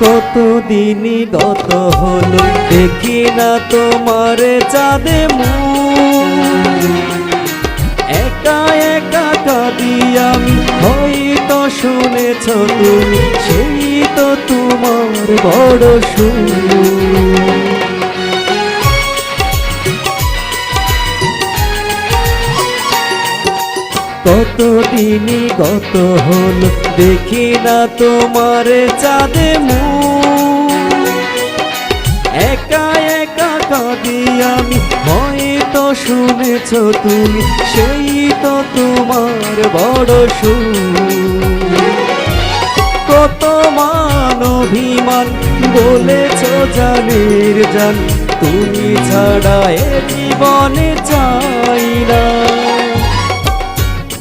কতদিনই গত হল, দেখি না তোমার চাঁদে মু একা একা কাঁদি আমি হয়তো শুনেছ তুমি, সেই তো তোমার বড় সুর কতদিনই গত হল দেখি না তোমার চাঁদে মু একা একা কাঁদি আমি হয়তো শুনেছ তুমি, সেই তো তোমার বড় সুর কত মান অভিমান বলেছ জানের জান, তুমি ছাড়া এ জীবনে চাই না।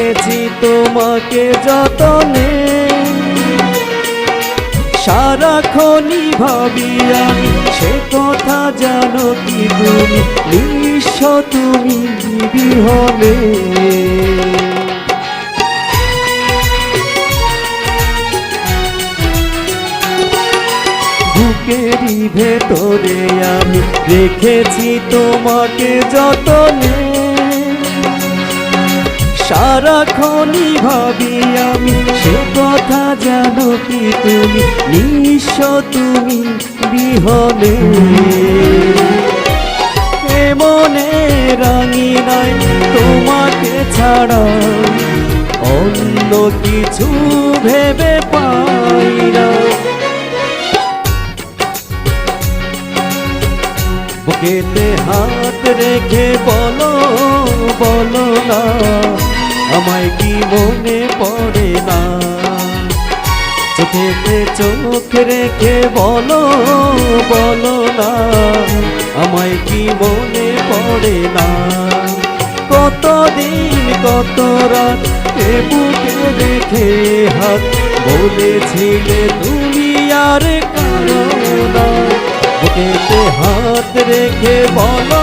রেখেছি তোমাকে যতনে। সারাক্ষণই ভাবি আমি সে কথা জানো কি তুমি, নিঃস্ব তুমি বিহনে বুকেরই ভেতরে আমি রেখেছি তোমাকে যতনে। সারাক্ষণই ভাবি আমি, সে কথা জানো কি তুমি, নিঃস্ব তুমি বিহনে। এ মনে রাঙি নাই তোমাকে ছাড়া, অন্য কিছু ভেবে পাই না। বুকেতে হাত রেখে বলো বলো না। আমায় কি মনে পড়ে না? চোখেতে চোখ রেখে বলো বলো না, আমায় কি মনে পড়ে না? কতদিন, কত রাত এ বুকে রেখে হাত বলেছিলে তুমি আর কারও না। বুকেতে হাত রেখে বলো